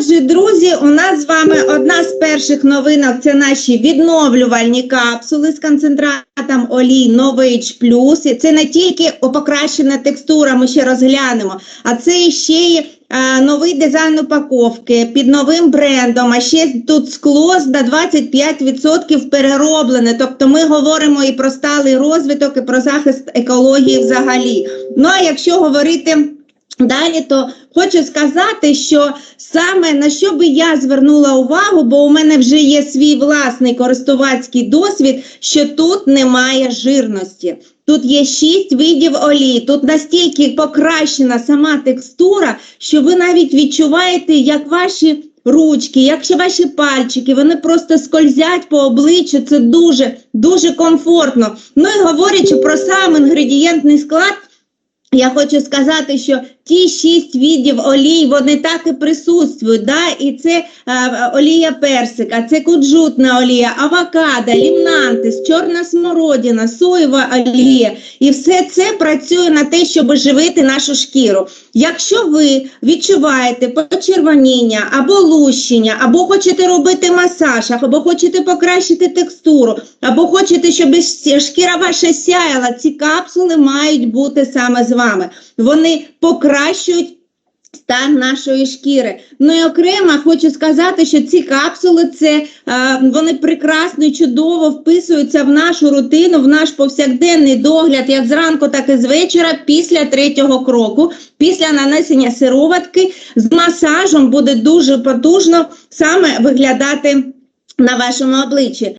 Отже, друзі, у нас з вами одна з перших новинок це наші відновлювальні капсули з концентратом олій Нович Плюс. І це не тільки покращена текстура, ми ще розглянемо, а це ще й е, новий дизайн упаковки під новим брендом. А ще тут скло на 25% перероблене. Тобто ми говоримо і про сталий розвиток, і про захист екології взагалі. Ну а якщо говорити. Далі то хочу сказати, що саме на що би я звернула увагу, бо у мене вже є свій власний користувацький досвід, що тут немає жирності. Тут є шість видів олії, тут настільки покращена сама текстура, що ви навіть відчуваєте, як ваші ручки, якщо ваші пальчики, вони просто скользять по обличчю, це дуже, дуже комфортно. Ну і говорячи про сам інгредієнтний склад, я хочу сказати, що ті шість видів олій, вони так і присутствують. Да? І це е, олія персика, це куджутна олія, авокадо, лімнантис, чорна смородина, соєва олія. І все це працює на те, щоб живити нашу шкіру. Якщо ви відчуваєте почервоніння або лущення, або хочете робити масаж, або хочете покращити текстуру, або хочете, щоб шкіра ваша сяяла, ці капсули мають бути саме з вами. Вони покращують стан нашої шкіри. Ну і окремо хочу сказати, що ці капсули це е, вони прекрасно і чудово вписуються в нашу рутину, в наш повсякденний догляд, як зранку, так і з вечора, після третього кроку, після нанесення сироватки з масажем буде дуже потужно саме виглядати на вашому обличчі.